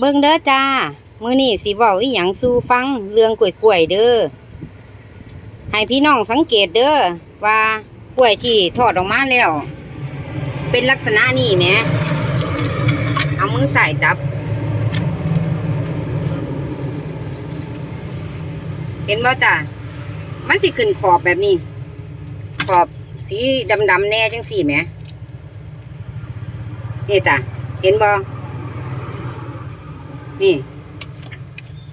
เบิ่งเด้อจ้า มือนี้สิเว้าอีหยังสู่ฟังเรื่องกล้วยๆเด้อ ให้พี่น้องสังเกตเด้อว่ากล้วยที่ทอดออกมาแล้ว เป็นลักษณะนี้แหมเอามือใส่จับ เห็นบ่จ้ามันสิขึ้นขอบแบบนี้ ขอบสีดำๆแน่จังสี่แหมนี่จ้ะเห็นบ่ นี่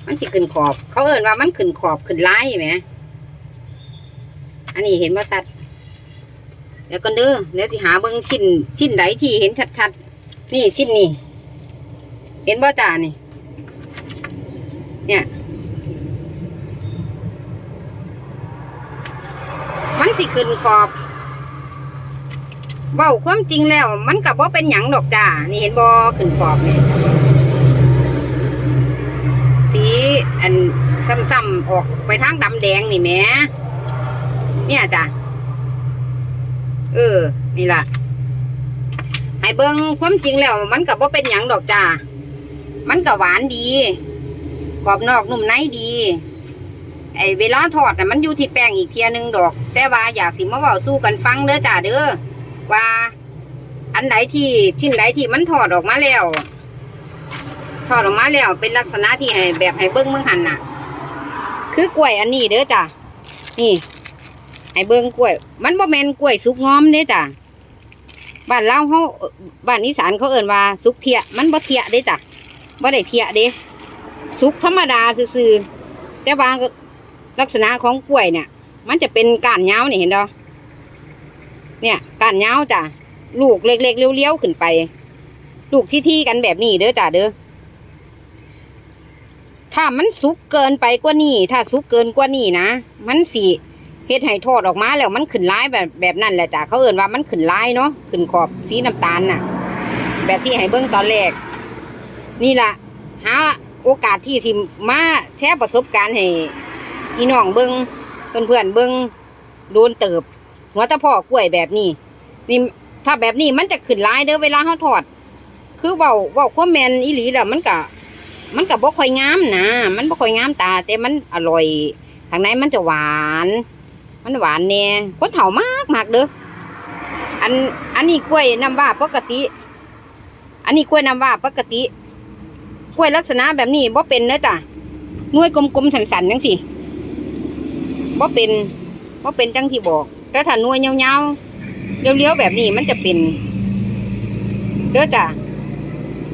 มันสิขึ้นขอบ เขาเอ่นว่ามันขึ้นขอบขึ้นไลายไหมอันนี้เห็นว่าสัตว์เดี๋ยวก่อนเด้อเดี๋ยวสิหาเบิ่งชิ้นชิ้นใดที่เห็นชัดๆนี่ชิ้นนี้เห็นบ่จ้านี่ เนี่ย มันสิขึ้นขอบเว้าความจริงแล้ว มันกับว่าเป็นหยังดอกจ้า นี่เห็นบ่ขึ้นขอบนี่ สี อันซ้ำๆออกไปทางดำแดงนี่แม่เนี่ยจ้ะเออ นี่ล่ะให้เบิ่งความจริงแล้ว มันกับว่าเป็นหยังดอกจ้ามันกับหวานดีกรอบนอกนุ่มในดี ไอเวลาทอดน่ะมันอยู่ที่แป้งอีกเทียนึงดอก แต่ว่าอยากสิมาเว้าสู้กันฟังเด้อจ้าเด้อว่า อันใดที่ชิ้นใดที่มันถอดออกมาแล้ว ถอดออกมาแล้วเป็นลักษณะที่ให้แบบให้เบิ้งเมืองหันน่ะ คือกล้วยอันนี้เด้อจ้ะนี่ให้เบิ้งกล้วย มันบ่แมนกล้วยสุกงอมเด้อจ้ะบ้านเราเขาบ้านอีสานเขาเอิ่นว่าสุกเทียมันบ่เทียเด้อจ้ะบ่ได้เทียเด้สุกธรรมดาซื่อๆแต่ว่าลักษณะของกล้วยเนี่ย มันจะเป็นก้านยาวนี่เห็นดอเนี่ยก้านยาวจ้ะลูกเล็กๆเลี้ยวๆขึ้นไป ลูกที่ๆกันแบบนี้เด้อจ้ะเด้อ ถ้ามันสุกเกินไปกว่านี้ถ้าสุกเกินกว่านี้นะ มันสีเฮ็ดให้ทอดออกมาแล้วมันขึ้นลายแบบแบบนั้นแหละจ้ะเขาเอ่นว่ามันขึ้นลายเนาะขึ้นขอบสีน้ำตาลน่ะ แบบที่ให้เบิ้งตอนแรก นี่ล่ะหาโอกาสที่สิมาแชร์ประสบการณ์ให้พี่น้องเบิ้งเพื่อนๆเบิ้งโดนเติบ หัวตะพ่อกล้วยแบบนี้ นี่ถ้าแบบนี้มันจะขึ้นลายเด้อเวลาเขาทอด คือเว้าเว้าความแมนอีหลีแล้วมันก็ มันก็บ่ค่อยงามนะมันบ่ค่อยงามตา แต่มันอร่อยทางในมันจะหวาน มันหวานแน่คนเฒ่ามากมากเด้ออันอันนี้กล้วยน้ำว้าปกติ อันนี้กล้วยน้ำว้าปกติ กล้วยลักษณะแบบนี้บ่เป็นเด้อจ้ะน่วยกลมๆสันๆจังซี่บ่เป็นบ่เป็นจังที่บอก แต่ถ้าน่วยยาวๆเลี้ยวๆแบบนี้มันจะเป็นเด้อจ้ะ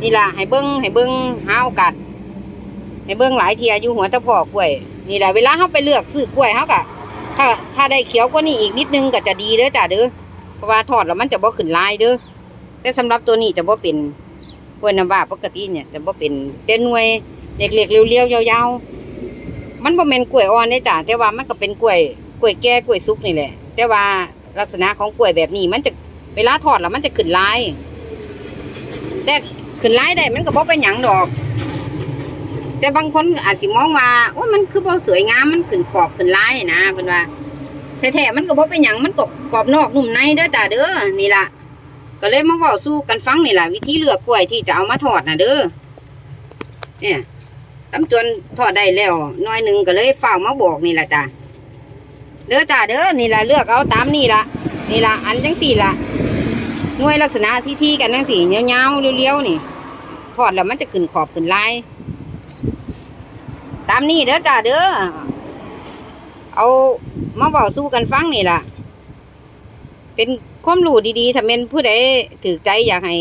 นี่ล่ะให้เบิ้งให้เบิ้งหาโอกาส ให้เบิ้องหลายเทียอยู่หัวตะพอกล้วย นี่แหละเวลาเขาไปเลือกซื้อกล้วยเขากะถ้าถ้าได้เขียวกว่านี้อีกนิดนึงก็จะดีเด้อจ้ะเด้อเพราะว่าทอดแล้วมันจะบ่ขึ้นลายเด้อแต่สำหรับตัวนี้จะบ่เป็นกล้วยน้ำว้าปกติเนี่ยจะบ่เป็นแต่หน่วยเล็กๆเลี้ยวๆยาวๆมันบ่แม่นกล้วยอ่อนเด้จ้ะแต่ว่ามันก็เป็นกล้วยกล้วยแก่กล้วยสุกนี่แหละ แต่ว่าลักษณะของกล้วยแบบนี้ มันจะเวลาทอดแล้วมันจะขึ้นลายแต่ขึ้นลายได้มันก็บ่เป็นหยังดอก แต่บางคนอาจสิมองว่าโอ้ยมันคือบ่สวยงามมันขึ้นขอบขึ้นลายนะเพิ่นว่าแท้ๆมันก็บ่เป็นหยังมันกรอบกรอบนอกนุ่มในเด้อจ้าเด้อนี่ล่ะก็เลยมาเว้าสู่กันฟังนี่ล่ะวิธีเลือกกล้วยที่จะเอามาทอดน่ะเด้อเนี่ยตำจนทอดได้แล้วหน้อยหนึ่งก็เลยฝ้ามาบอกนี่ล่ะจ้าเด้อจ้าเด้อนี่ละเลือกเอาตามนี่ละนี่ละอันจังสี่ละหน่วยลักษณะที่ที่กันจังสี่เงาวๆเลี้ยวๆนี่ทอดแล้วมันจะขึ้นขอบขึ้นลายามนี่เด้อจ้าเด้อ เอามาบอกสู้กันฟังนี่ล่ะ เป็นความรู้ดีๆถ้าเป็นผู้ใดถือใจอยากให้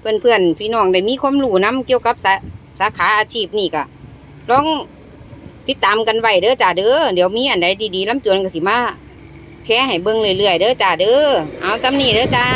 เพื่อนๆพี่น้องได้มีความรู้นํเกี่ยวกับสาสาขาอาชีพนี่ก็ลองติดตามกันไว้เด้อจ้าเด้อ เดี๋ยวมีอันใดดีๆล้ำจวนก็สิมาแชร์ให้เบิ่งเรื่อยๆเด้อจ้าเด้อ เอาซ้ำนี่เด้อจ้า